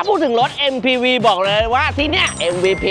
ถ้าพูดถึงรถ MPV บอกเลยว่าที่เนี้ย MVP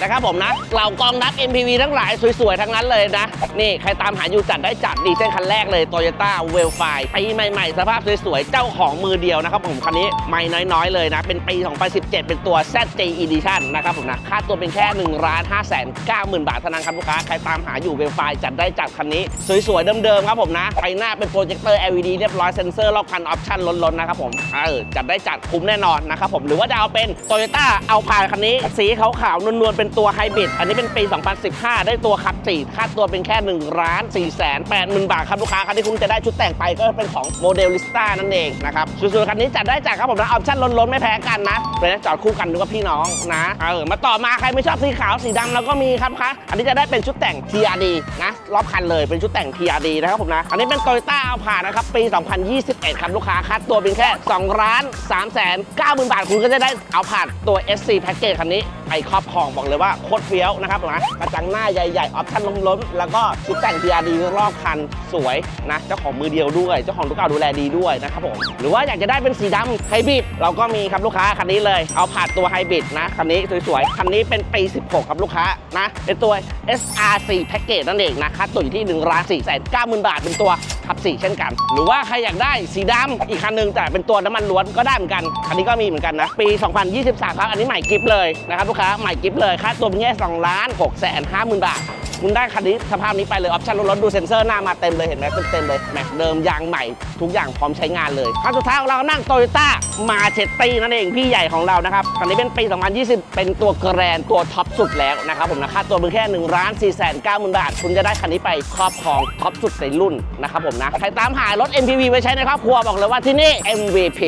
นะครับผมนะเหล่ากองนัก MPV ทั้งหลายสวยๆ ทั้งนั้นเลยนะ นี่ใครตามหาอยู่จัดได้จัดดีเซลคันแรกเลย Toyota w e l f i ปีใหม่ๆ สภาพสวยๆ เจ้าของมือเดียวนะครับผมคันนี้ไม่น้อยๆ เลยนะ เป็นปี 2017 เป็นตัว ZJ Edition นะครับผมนะ ค่าตัวเป็นแค่1 5 9 0 0 0 บาทเท่านั้นครับลูกค้า ใครตามหาอยู่ w e l f i จัดได้จัดคันนี้ สวยๆ เดิมๆ ครับผมนะไฟหน้าเป็นโปรเจคเตอร์ LED เรียบร้อยเซ็นเซอร์รอบคันออปชั่นล้นๆนะครับผมเออจัดได้จัดคุ้มแน่นอนนะครับผมหรือว่าจะเอาเป็น Toyota เอาผ่านคันนี้ สีขาวๆนวลๆเป็นตัวไฮบริดอันนี้เป็นปี 2015 ได้ตัวขับ4ค่าตัวเป็นแค่1ล้าน4แสน8หมื่นบาทครับลูกค้าคันที่คุณจะได้ชุดแต่งไปก็เป็นของโมเดลลิสต้านั่นเองนะครับส่วยๆคันนี้จัดได้จัดครับผมนะออปชั่นล้นๆไม่แพ้กันนะเลยนะจอดคู่กันดูว่าพี่น้องนะเออมาต่อมาใครไม่ชอบสีขาวสีดำแล้วก็มีครับคะอันนี้จะได้เป็นชุดแต่ง TRD นะรอบคันเลยเป็นชุดแต่ง TRD นะครับผมนะอันนี้เป็น Toyota เอาผ่านนะครับปี 2021 ครับลูกค้าคัดตัวเป็นแค่2ล้าน3แสน9หมื่นบาทคุณก็จะได้เอาผ่านตัว SC Package คันนี้ไปครอบครองบอกเลยว่าโคตรเฟี้ยวนะครับผมนะกระจังหน้าใหญ่ๆ ออปชั่นล้มๆ แล้วก็ชุดแต่ง TRD รอบคันสวยนะ เจ้าของมือเดียวด้วย เจ้าของลูกค้าดูแลดีด้วยนะครับผมหรือว่าอยากจะได้เป็นสีดำไฮบริดเราก็มีครับลูกค้าคันนี้เลย เอาผ่านตัวไฮบริดนะคันนี้สวยๆคันนี้เป็นปี 16 ครับลูกค้านะเป็นตัว SRC Package นั่นเองนะค่าตัวอยู่ที่1ล้าน4แสน9หมื่นบาทเป็นตัว ขับสี่เช่นกัน หรือว่าใครอยากได้สีดำอีกคันหนึงแต่เป็นตัวน้ำมันล้วนก็ได้เหมือนกัน คันนี้ก็มีเหมือนกันนะ ปี 2023 ครับ อันนี้ใหม่กิฟเลยนะครับลูกค้าใหม่กิฟเลยค่าตัวเป็นแค่2ล้าน6แสน5หมื่นบาท คุณได้คันนี้สภาพนี้ไปเลยออปชั่นรถดูเซ็นเซอร์หน้ามาเต็มเลยเห็นไหมเต็มๆเลยแม็กเดิมยางใหม่ทุกอย่างพร้อมใช้งานเลยคันสุดท้ายของเรานั่งโตโยต้ามาเชตตี้นั่นเองพี่ใหญ่ของเรานะครับคันนี้เป็นปี 2020 เป็นตัวแกรนตัวท็อปสุดแล้วนะครับผมนะค่าตัวเป็นแค่1ล้าน4แสน9หมื่นบาท คุณจะได้คันนี้ไปครอบครองท็อปสุดในรุ่นนะครับผมนะใครตามหารถ MPV ไว้ใช้ในครอบครัวบอกเลยว่าที่นี่ MVP